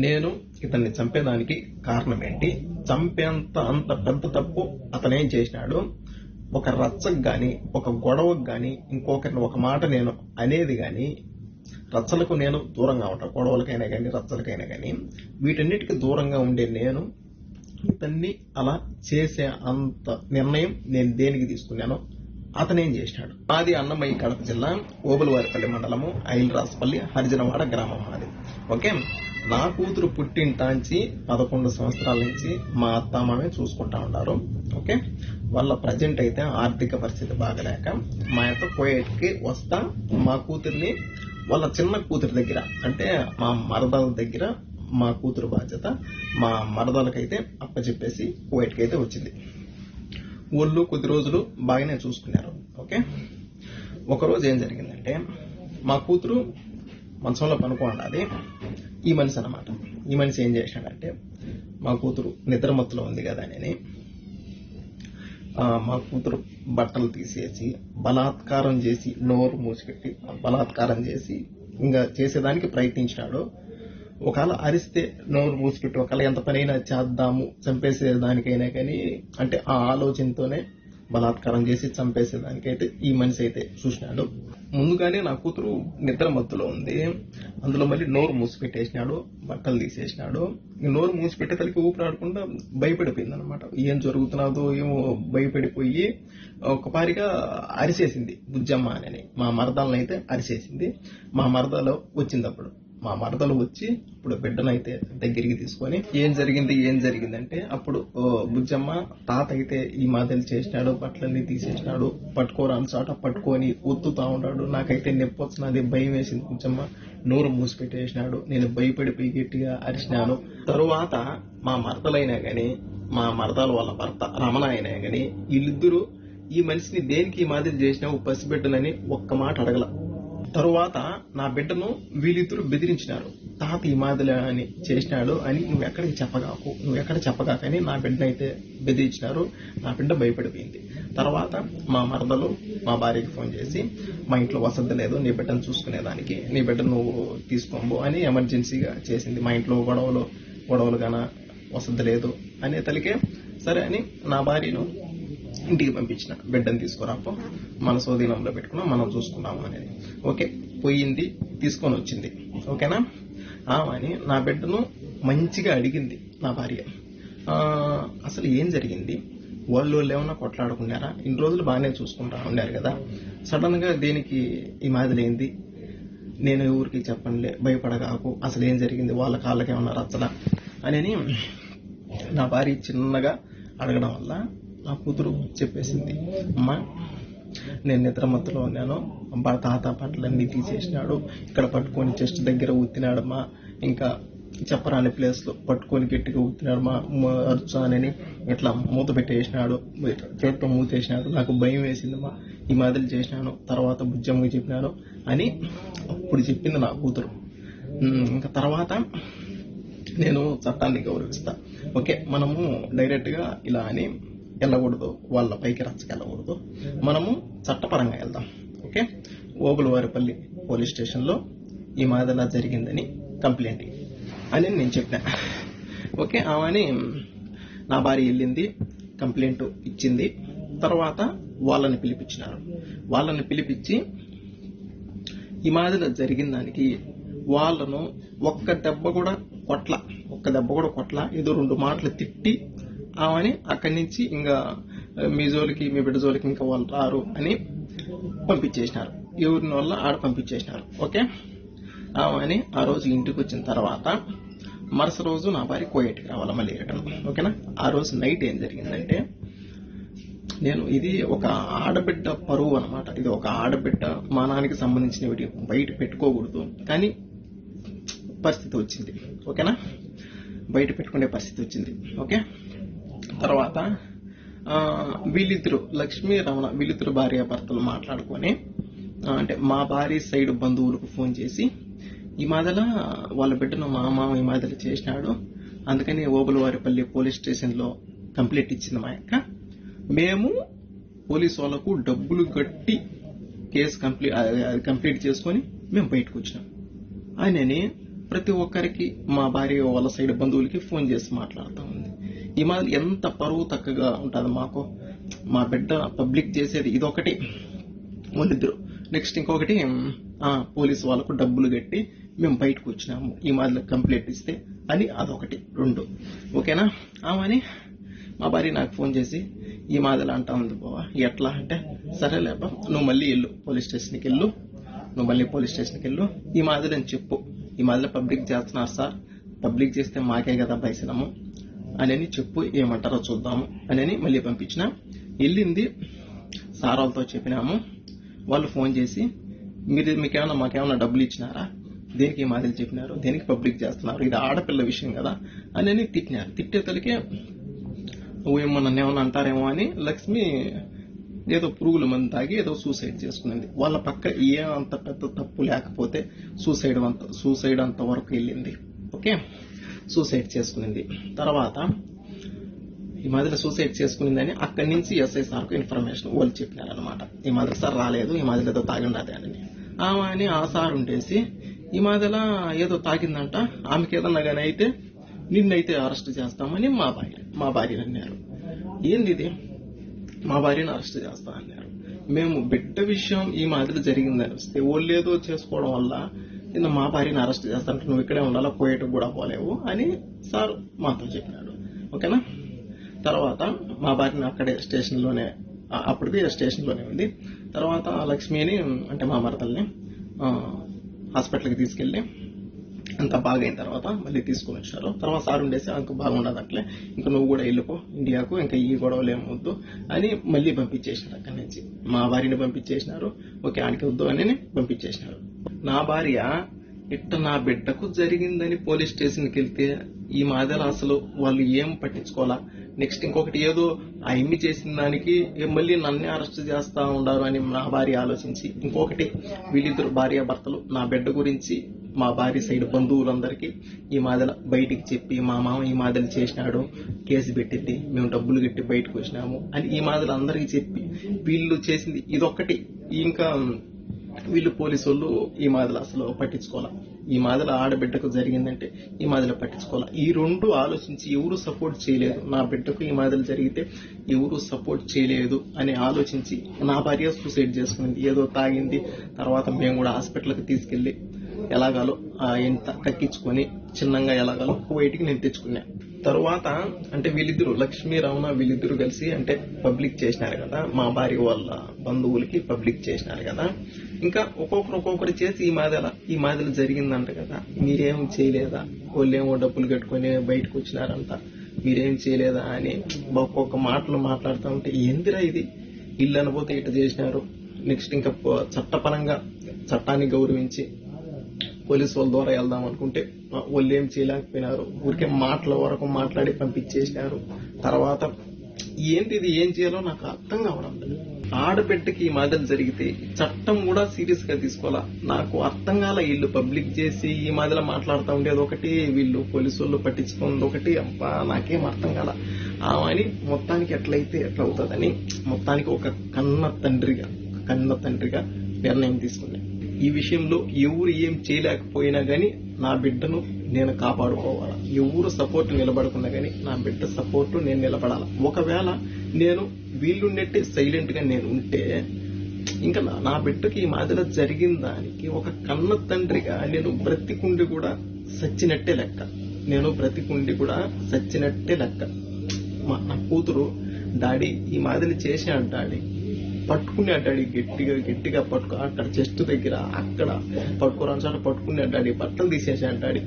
నేను ఇతన్ని చంపేదానికి కారణం ఏంటి చంపేంత అంత పెద్ద తప్పు అతనేం చేసినాడు? ఒక రచ్చకు గాని ఒక గొడవకు గాని ఇంకొకరిని ఒక మాట నేను అనేది గాని రచ్చలకు నేను దూరంగా ఉంటాను గొడవలకైనా కానీ రచ్చలకైనా కానీ వీటన్నిటికీ దూరంగా ఉండే నేను ఇతన్ని అలా చేసే అంత నిర్ణయం నేను దేనికి తీసుకున్నాను అతనేం చేసినాడు? మాది అన్నమయ్య కడప జిల్లా ఓబులవారిపల్లి మండలము ఐలరాజపల్లి హరిజనవాడ గ్రామం మాది ఓకే? నా కూతురు పుట్టింటాంచి పదకొండు సంవత్సరాల నుంచి మా అత్తమామే చూసుకుంటా ఉన్నారు. ఓకే? వాళ్ళ ప్రజెంట్ అయితే ఆర్థిక పరిస్థితి బాగలేక మా యొక్క కోయేట్కి వస్తా మా కూతుర్ని వాళ్ళ చిన్న కూతురు దగ్గర అంటే మా మరదల దగ్గర మా కూతురు బాధ్యత మా మరదలకైతే అప్పచెప్పేసి కువైట్కి అయితే వచ్చింది. వాళ్ళు కొద్ది రోజులు బాగానే చూసుకున్నారు. ఓకే? ఒకరోజు ఏం జరిగిందంటే మా కూతురు మంచంలో పనుకోండాది ఈ మనిషి అన్నమాట. ఈ మనిషి ఏం చేశాడంటే మా కూతురు నిద్రమత్తులో ఉంది కదా అని మా కూతురు బట్టలు తీసేసి బలాత్కారం చేసి నోరు మూసిపెట్టి బలాత్కారం చేసి ఇంకా చేసేదానికి ప్రయత్నించినాడు. ఒకవేళ అరిస్తే నోరు మూసిపెట్టి ఒకవేళ ఎంత పనైనా చేద్దాము చంపేసేదానికైనా కానీ అంటే ఆ ఆలోచనతోనే బలాత్కారం చేసి చంపేసేదానికైతే ఈ మనిషి అయితే చూసినాడు. ముందుగానే నా కూతురు నిద్ర మత్తులో ఉంది. అందులో మళ్ళీ నోరు మూసిపెట్టేసినాడు బట్టలు తీసేసినాడు. నోరు మూసిపెట్టేసరికి ఊపిరాడకుండా భయపడిపోయింది అనమాట ఏం జరుగుతున్నదో ఏమో భయపడిపోయి ఒకపారిగా అరిసేసింది. బుజ్జమ్మ అని. మా మరదాలను అయితే అరిసేసింది. మా మరదలో వచ్చింది అప్పుడు. మా మరదలు వచ్చి ఇప్పుడు బిడ్డనైతే దగ్గరికి తీసుకొని ఏం జరిగింది ఏం జరిగిందంటే అప్పుడు ఓ, బుజ్జమ్మ తాత అయితే ఈ మాదిరి చేసినాడు బట్టలన్నీ తీసేసినాడు పట్టుకోరాని చోట పట్టుకొని ఒత్తుతా ఉన్నాడు. నాకైతే నొప్పి వస్తున్నది భయం వేసింది బుజ్జమ్మ. నోరు మూసిపెట్టేసినాడు నేను భయపడిపోయి గట్టిగా అరిచినాను. తరువాత మా మరదలైనా గాని మా మరదల వాళ్ళ భర్త రమణ అయినా గాని వీళ్ళిద్దరూ ఈ మనిషిని దేనికి ఈ మాదిరి చేసినావు పసిబిడ్డనని ఒక్క మాట అడగల. తరువాత నా బిడ్డను వీళ్ళిద్దరు బెదిరించినారు. తాత ఈ మాదిరి అని చేసినాడు అని నువ్వు ఎక్కడికి చెప్పగాకు. నువ్వు ఎక్కడ చెప్పగాకని నా బిడ్డనైతే బెదిరించినారు. నా బిడ్డ భయపడిపోయింది. తర్వాత మా మరదలు మా భార్యకి ఫోన్ చేసి మా ఇంట్లో వసతి లేదు నీ బిడ్డను చూసుకునేదానికి నీ బిడ్డ నువ్వు తీసుకోము అని ఎమర్జెన్సీగా చేసింది. మా ఇంట్లో గొడవలు గొడవలు గాన వసతి లేదు. అనే తలికే సరే అని నా భార్యను ఇంటికి పంపించిన. బిడ్డను తీసుకురాపో మన స్వాధీనంలో పెట్టుకున్నాం మనం చూసుకున్నాము అనేది. ఓకే? పోయింది తీసుకొని వచ్చింది. ఓకేనా? ఆమెని నా బిడ్డను మంచిగా అడిగింది నా భార్య. అసలు ఏం జరిగింది? వాళ్ళు వాళ్ళు ఏమన్నా కొట్లాడుకున్నారా? ఇన్ని రోజులు బాగానే చూసుకుంటా ఉన్నారు కదా. సడన్గా దేనికి ఈ మాదిరి నేను ఎవరికి చెప్పండి భయపడగాకు అసలు ఏం జరిగింది? వాళ్ళ కాళ్ళకి ఏమన్నా రచ్చడా అని నా భార్య చిన్నగా అడగడం వల్ల నా కూతురు చెప్పేసింది అమ్మ నేను నిద్ర మత్తులో ఉన్నాను. అబ్బా తాత బట్టలన్నీ తీసేసినాడు. ఇక్కడ పట్టుకొని చెస్ట్ దగ్గర ఊతినాడమ్మా ఇంకా చెప్పరాని ప్లేస్లో పట్టుకొని గట్టిగా ఉత్తినాడు మా అరుచానని ఇట్లా మూత పెట్టేసినాడు. చేతితో మూతేసినాడు. నాకు భయం వేసిందమ్మా. ఈ మాదిరి చేసినాను. తర్వాత బుజ్జమ్మకి చెప్పినాను అని అప్పుడు చెప్పింది నా కూతురు. ఇంకా తర్వాత నేను చట్టాన్ని గౌరవిస్తా. ఓకే మనము డైరెక్ట్గా ఇలా అని వెళ్ళకూడదు వాళ్ళ పైకి రచ్చకెళ్ళకూడదు మనము చట్టపరంగా వెళ్దాం ఓకే? ఓగులవారిపల్లి పోలీస్ స్టేషన్లో ఈ మాదిరిలా జరిగిందని కంప్లైంట్. అని నేను చెప్పిన. ఓకే ఆమెని నా భార్య వెళ్ళింది కంప్లైంట్ ఇచ్చింది. తర్వాత వాళ్ళని పిలిపించినారు. వాళ్ళని పిలిపించి ఈ మాదిరి జరిగిన దానికి వాళ్ళను ఒక్క దెబ్బ కూడా కొట్ల ఒక్క దెబ్బ కూడా కొట్ల ఏదో రెండు మాటలు తిట్టి ఆమెని అక్కడి నుంచి ఇంకా మీ జోలికి మీ బిడ్డ జోలికి ఇంకా వాళ్ళు రారు అని పంపించేసినారు. ఎవరిని వల్ల ఆడ పంపించేసినారు. ఓకే? ఆమెని ఆ రోజు ఇంటికి వచ్చిన తర్వాత మరుసటి రోజు నా భార్య కోయేటికి రావాలి మళ్ళీ రిటర్న్ ఓకేనా? ఆ రోజు నైట్ ఏం జరిగిందంటే నేను ఇది ఒక ఆడబిడ్డ పరువు అన్నమాట. ఇది ఒక ఆడబిడ్డ మానానికి సంబంధించినవి బయట పెట్టుకోకూడదు. కానీ పరిస్థితి వచ్చింది. ఓకేనా? బయట పెట్టుకునే పరిస్థితి వచ్చింది. ఓకే? తర్వాత వీళ్ళిద్దరు లక్ష్మీ రమణ వీళ్ళిద్దరు భార్య భర్తలు మాట్లాడుకొని అంటే మా భార్య సైడ్ బంధువులకు ఫోన్ చేసి ఈ మాదల వాళ్ళ బిడ్డను మా మామ ఈ మాదల చేసినాడు. అందుకని ఓబులవారిపల్లి పోలీస్ స్టేషన్లో కంప్లైంట్ ఇచ్చింది మా యొక్క మేము పోలీస్ వాళ్ళకు డబ్బులు కట్టి కేసు కంప్లీట్ అది కంప్లీట్ చేసుకొని మేము బయటకు వచ్చినాం. ఆయనని ప్రతి ఒక్కరికి మా భార్య వాళ్ళ సైడ్ బంధువులకి ఫోన్ చేసి మాట్లాడుతూ. ఉంది ఈ మాదిరి ఎంత పరువు తక్కగా ఉంటుంది మాకు? మా బిడ్డ పబ్లిక్ చేసేది ఇదొకటి. వాళ్ళిద్దరు. నెక్స్ట్ ఇంకొకటి పోలీసు వాళ్ళకు డబ్బులు కట్టి మేము బయటకు వచ్చినాము. ఈ మాదిరి కంప్లైంట్ ఇస్తే అని అదొకటి. రెండు. ఓకేనా? ఆమెని మా భార్య నాకు ఫోన్ చేసి ఈ మాదిరి అంటా ఉంది బావా. ఎట్లా అంటే సరేలేబా నువ్వు మళ్ళీ వెళ్ళు పోలీస్ స్టేషన్కి వెళ్ళు. నువ్వు మళ్ళీ పోలీస్ స్టేషన్కి వెళ్ళు. ఈ మాదిరి అని చెప్పు. ఈ మాదిరి పబ్లిక్ చేస్తున్నారు సార్. పబ్లిక్ చేస్తే మాకే కదా పైసలము. అని చెప్పు ఏమంటారో చూద్దాము. అని మళ్ళీ పంపించిన. వెళ్ళింది. సార్ వాళ్ళతో చెప్పినాము. వాళ్ళు ఫోన్ చేసి మీరు మీకేమన్నా మాకేమన్నా డబ్బులు ఇచ్చినారా? దేనికి మాదిరి చెప్పినారు? దేనికి పబ్లిక్ చేస్తున్నారు? ఇది ఆడపిల్ల విషయం కదా. అని తిట్టినారు. తిట్టే తలికే ఏమో నన్ను ఏమన్నా అంటారేమో అని లక్ష్మి ఏదో పురుగుల మంది తాగి ఏదో సూసైడ్ చేసుకున్నది వాళ్ళ పక్క ఏ అంత పెద్ద తప్పు లేకపోతే సూసైడ్ అంత సూసైడ్ అంత వరకు వెళ్ళింది. ఓకే? సూసైడ్ చేసుకునింది. తర్వాత ఈ మాదిరి సూసైడ్ చేసుకునిందని అక్కడి నుంచి ఎస్ఐ సార్కు ఇన్ఫర్మేషన్ వాళ్ళు చెప్పినారనమాట ఈ మాదిరి సార్ రాలేదు ఈ మాదిరి ఏదో తాగిండదే అని. ఆమె అని ఆ సార్ ఉండేసి ఈ మాదిరిలా ఏదో తాగిందంట ఆమెకి ఏదన్నా కానీ అయితే నిన్నైతే అరెస్ట్ చేస్తామని మా భార్య మా భార్యని అన్నారు. ఏంది ఇది? మా భార్యను అరెస్ట్ చేస్తా అన్నారు. మేము బిడ్డ విషయం ఈ మాదిరి జరిగిందని వస్తే వాళ్ళు ఏదో చేసుకోవడం వల్ల నిన్న మా భార్యను అరెస్ట్ చేస్తానంటే నువ్వు ఇక్కడే ఉండాలా? పోయేటకు కూడా పోలేవు అని సార్ మాతో చెప్పినాడు. ఓకేనా? తర్వాత మా భార్యని అక్కడే స్టేషన్లోనే అప్పటికి స్టేషన్లోనే ఉంది. తర్వాత లక్ష్మిని అంటే మా మరదల్ని హాస్పిటల్కి తీసుకెళ్ళి అంత బాగైన తర్వాత మళ్ళీ తీసుకుని వచ్చారు. తర్వాత సార్ ఉండేసి అంక బాగుండదు అట్లే ఇంకా నువ్వు కూడా వెళ్ళిపో ఇండియాకు ఇంకా ఈ గొడవలు ఏమొద్దు అని మళ్ళీ పంపించేసినారు అక్కడి నుంచి. మా భార్యని పంపించేసినారు. ఓకే ఆడికి వద్దు అని పంపించేసినారు. నా భార్య ఇట్ట నా బిడ్డకు జరిగిందని పోలీస్ స్టేషన్కి వెళ్తే ఈ మాదిరి అసలు వాళ్ళు ఏం పట్టించుకోవాలా? నెక్స్ట్ ఇంకొకటి ఏదో ఆ ఎమ్మి చేసిన దానికి మళ్ళీ నన్నే అరెస్ట్ చేస్తా ఉండారు అని నా భార్య ఆలోచించి ఇంకొకటి వీళ్ళిద్దరు భార్య భర్తలు నా బిడ్డ గురించి మా భార్య సైడ్ బంధువులందరికీ ఈ మాదల బయటికి చెప్పి మా మామ ఈ మాదిరి చేసినాడు కేసు పెట్టింది మేము డబ్బులు కట్టి బయటకు వచ్చినాము అని ఈ మాదిరి అందరికీ చెప్పి వీళ్ళు చేసింది ఇదొక్కటి. ఇంకా వీళ్ళు పోలీసు వాళ్ళు ఈ మాదిల అసలు పట్టించుకోవాలా? ఈ మాదిల ఆడబిడ్డకు జరిగిందంటే ఈ మాదిల పట్టించుకోవాలా? ఈ రెండు ఆలోచించి ఎవరు సపోర్ట్ చేయలేదు. నా బిడ్డకు ఈ మాదిలు జరిగితే ఎవరు సపోర్ట్ చేయలేదు అని ఆలోచించి నా భార్య సూసైడ్ చేసుకుంది. ఏదో తాగింది. తర్వాత మేము కూడా హాస్పిటల్కి తీసుకెళ్ళి ఎలాగాలో ఆ ఎంత కక్కించుకొని చిన్నగా ఎలాగాలో బయటికి నేను తెచ్చుకున్నా. తరువాత అంటే వీళ్ళిద్దరు లక్ష్మీ రమణ వీళ్ళిద్దరు కలిసి అంటే పబ్లిక్ చేసినారు కదా మా భార్య వాళ్ళ బంధువులకి పబ్లిక్ చేసినారు కదా. ఇంకా ఒక్కొక్కరు ఒక్కొక్కరు చేసి ఈ మాదిల ఈ మాదిరి జరిగిందంట కదా. మీరేం చేయలేదా? వాళ్ళేమో డబ్బులు కట్టుకొని బయటకు వచ్చినారంట. మీరేం చేయలేదా అని ఒక్కొక్క మాటలు మాట్లాడుతూ ఉంటే ఎందురా ఇది? ఇల్లు అనబోతే ఇటు చేసినారు. నెక్స్ట్ ఇంకా చట్టపరంగా చట్టాన్ని గౌరవించి పోలీసు వాళ్ళ ద్వారా వెళ్దాం అనుకుంటే వాళ్ళు ఏం చేయలేకపోయినారు. ఊరికే మాటల వరకు మాట్లాడి పంపించేసినారు. తర్వాత ఏంటి ఇది ఏం చేయాలో నాకు అర్థం కావడం లేదు. ఆడబిడ్డకి ఈ మాదిరి జరిగితే చట్టం కూడా సీరియస్గా తీసుకోవాలా? నాకు అర్థం కాల వీళ్ళు పబ్లిక్ చేసి ఈ మాదిరిలా మాట్లాడుతూ ఉండేది ఒకటి వీళ్ళు పోలీసు వాళ్ళు పట్టించుకుంది ఒకటి. అబ్బా నాకేం అర్థం కాల. అని మొత్తానికి ఎట్లయితే ఎట్లా అవుతుందని మొత్తానికి ఒక కన్న తండ్రిగా ఒక కన్న తండ్రిగా నిర్ణయం తీసుకున్నాను ఈ విషయంలో ఎవరు ఏం చేయలేకపోయినా గానీ నా బిడ్డను నేను కాపాడుకోవాలా? ఎవరు సపోర్ట్ నిలబడకున్నా గానీ నా బిడ్డ సపోర్ట్ నేను నిలబడాలా? ఒకవేళ నేను వీళ్ళుండేట్టే సైలెంట్గా నేను ఉంటే ఇంకా నా- నా బిడ్డకి ఈ మాదిరి జరిగిన దానికి ఒక కన్న తండ్రిగా నేను బ్రతికుండి కూడా సచ్చినట్టే లెక్క. నేను బ్రతికుండి కూడా సచ్చినట్టే లెక్క. మా నా కూతురు డాడీ ఈ మాదిరి చేశాడు డాడీ. పట్టుకునే డాడీ గట్టిగా గట్టిగా పట్టుకు అక్కడ చెస్ట్ దగ్గర అక్కడ పట్టుకోరాని సార్ పట్టుకునే డాడీ బట్టలు తీసేసాడు డాడీ.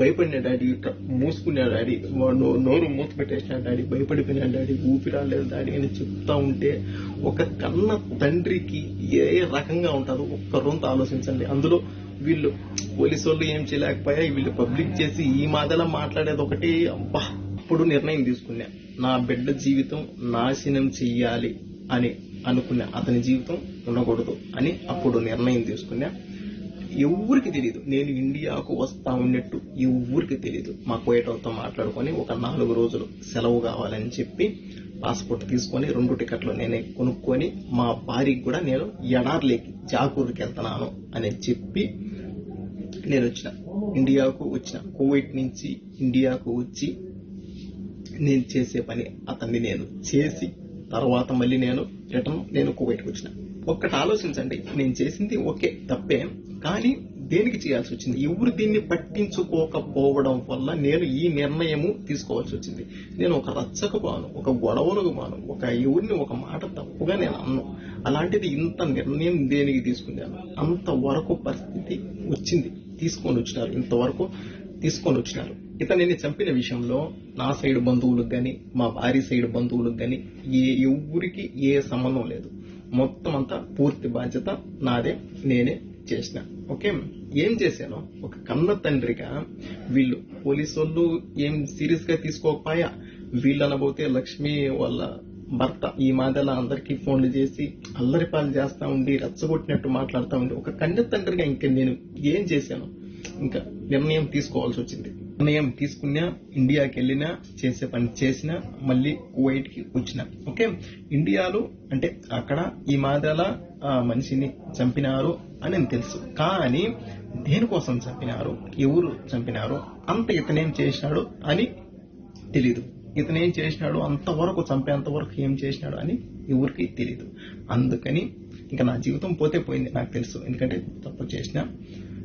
భయపడిన డాడీ ఇట్లా మూసుకునే డాడీ వాడు నోరు మూత పెట్టేసిన డాడీ భయపడిపోయిన డాడీ ఊపిరాలేదు డాడీ అని చెప్తా ఉంటే ఒక కన్న తండ్రికి ఏ రకంగా ఉంటుందో ఒక్క రొంత ఆలోచించండి. అందులో వీళ్ళు పోలీసు వాళ్ళు ఏం చేయలేకపోయా వీళ్ళు పబ్లిక్ చేసి ఈ మాదలా మాట్లాడేది ఒకటి అబ్బా అప్పుడు నిర్ణయం తీసుకున్నా. నా బిడ్డ జీవితం నాశనం చెయ్యాలి అని అనుకున్నా అతని జీవితం ఉండకూడదు అని అప్పుడు నిర్ణయం తీసుకున్నా. ఎవరికి తెలియదు నేను ఇండియాకు వస్తా ఉన్నట్టు ఎవరికి తెలియదు మా కోయటంతో మాట్లాడుకొని ఒక నాలుగు రోజులు సెలవు కావాలని చెప్పి పాస్పోర్ట్ తీసుకొని రెండు టికెట్లు నేనే కొనుక్కొని మా భార్యకి కూడా నేను ఎడార్లేకి జాకూరుకి వెళ్తున్నాను అని చెప్పి నేను వచ్చిన. ఇండియాకు వచ్చిన. కోవిడ్ నుంచి ఇండియాకు వచ్చి నేను చేసే పని అతన్ని నేను చేసి తర్వాత మళ్ళీ నేను రిటర్న్ నేను కువైట్కి వచ్చిన. ఒక్కటి ఆలోచించండి. నేను చేసింది ఓకే తప్పే. కానీ దేనికి చేయాల్సి వచ్చింది? ఎవరు దీన్ని పట్టించుకోకపోవడం వల్ల నేను ఈ నిర్ణయము తీసుకోవాల్సి వచ్చింది. నేను ఒక రచ్చకు బాను ఒక గొడవలకు బాను ఒక ఎవరిని ఒక మాట తప్పుగా నేను అన్ను. అలాంటిది ఇంత నిర్ణయం దేనికి తీసుకున్నాను అంతవరకు పరిస్థితి వచ్చింది. తీసుకొని వచ్చినారు. ఇంతవరకు తీసుకొని వచ్చినారు. ఇతనిని చంపిన విషయంలో నా సైడ్ బంధువులకు కానీ మా భార్య సైడ్ బంధువులకు కానీ ఏ ఎవరికి ఏ సంబంధం లేదు. మొత్తం అంతా పూర్తి బాధ్యత నాదే నేనే చేసిన. ఓకే? ఏం చేశాను ఒక కన్న తండ్రిగా వీళ్ళు పోలీసు వాళ్ళు ఏం సీరియస్గా తీసుకోకపోయా? వీళ్ళు అనబోతే లక్ష్మి వాళ్ళ భర్త ఈ మాదల అందరికీ ఫోన్లు చేసి అల్లరి పాలు చేస్తా ఉండి రచ్చగొట్టినట్టు మాట్లాడుతూ ఉండి ఒక కన్న తండ్రిగా ఇంకా నేను ఏం చేశాను? ఇంకా నిర్ణయం తీసుకోవాల్సి వచ్చింది. నిర్ణయం తీసుకున్నా ఇండియాకి వెళ్ళినా చేసే పని చేసినా మళ్ళీ కువైట్కి వచ్చిన. ఓకే? ఇండియాలో అంటే అక్కడ ఈ మాదల ఆ మనిషిని చంపినారు అని తెలుసు. కానీ దేనికోసం చంపినారు? ఎవరు చంపినారు? అంత ఇతనేం చేసినాడు అని తెలీదు. ఇతనేం చేసినాడు? అంతవరకు చంపేంత వరకు ఏం చేసినాడు అని ఎవరికి తెలీదు. అందుకని ఇంకా నా జీవితం పోతే పోయింది నాకు తెలుసు. ఎందుకంటే తప్పు చేసిన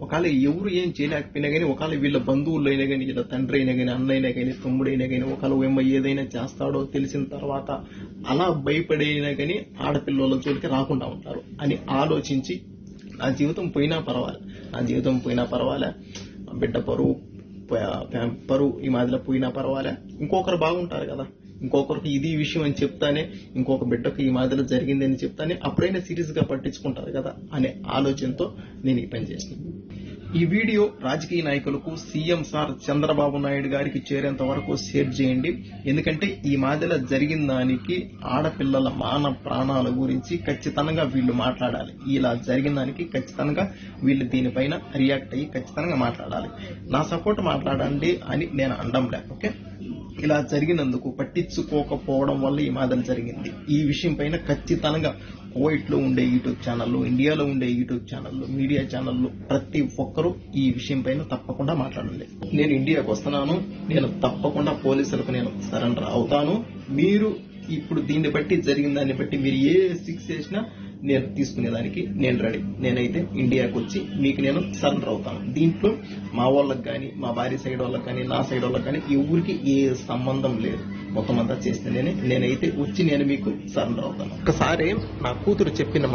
ఒకవేళ ఎవరు ఏం చేయలేకపోయినా కానీ ఒకవేళ వీళ్ళ బంధువులు అయినా కానీ వీళ్ళ తండ్రి అయినా కానీ అన్న అయినా కానీ తమ్ముడైనా కానీ ఒకవేళ ఏమో ఏదైనా చేస్తాడో తెలిసిన తర్వాత అలా భయపడైనా కానీ ఆడపిల్లల జోలికి రాకుండా ఉంటారు అని ఆలోచించి నా జీవితం పోయినా పర్వాలే. నా జీవితం పోయినా పర్వాలే. బిడ్డ పరువు పరువు ఈ మాదిరిలో పోయినా పర్వాలే. ఇంకొకరు బాగుంటారు కదా. ఇంకొకరికి ఇది విషయం అని చెప్తానే ఇంకొక బిడ్డకు ఈ మాదిరిలో జరిగింది అని చెప్తానే అప్పుడైనా సీరియస్గా పట్టించుకుంటారు కదా అనే ఆలోచనతో నేను ఈ పని ఈ వీడియో రాజకీయ నాయకులకు సీఎం సార్ చంద్రబాబు నాయుడు గారికి చేరేంత వరకు షేర్ చేయండి. ఎందుకంటే ఈ మాదిరిలో జరిగిన దానికి ఆడపిల్లల మాన ప్రాణాల గురించి ఖచ్చితంగా వీళ్ళు మాట్లాడాలి. ఇలా జరిగిన దానికి ఖచ్చితంగా వీళ్ళు దీనిపైన రియాక్ట్ అయ్యి ఖచ్చితంగా మాట్లాడాలి. నా సపోర్ట్ మాట్లాడండి అని నేను అండం లే ఓకే? ఇలా జరిగినందుకు పట్టించుకోకపోవడం వల్ల ఈ మాదిరి జరిగింది. ఈ విషయం పైన ఖచ్చితంగా కువైట్లో ఉండే యూట్యూబ్ ఛానళ్ళు ఇండియాలో ఉండే యూట్యూబ్ ఛానళ్ళు మీడియా ఛానళ్ళు ప్రతి ఒక్కరూ ఈ విషయం పైన తప్పకుండా మాట్లాడాలి నేను ఇండియాకు వస్తున్నాను. నేను తప్పకుండా పోలీసులకు నేను సరెండర్ అవుతాను మీరు ఇప్పుడు దీన్ని బట్టి జరిగిన దాన్ని బట్టి మీరు ఏ సిక్స్ చేసినా నేను తీసుకునేదానికి నేను రెడీ నేనైతే ఇండియాకి వచ్చి మీకు నేను సరెండర్ అవుతాను. దీంట్లో మా వాళ్ళకి కానీ మా భార్య సైడ్ వాళ్ళకి కానీ నా సైడ్ వాళ్ళకి కానీ ఎవరికి ఏ సంబంధం లేదు. మొత్తం అంతా చేస్తే నేనే నేనైతే వచ్చి నేను మీకు సరెండర్ అవుతాను. ఒకసారి నా కూతురు చెప్పిన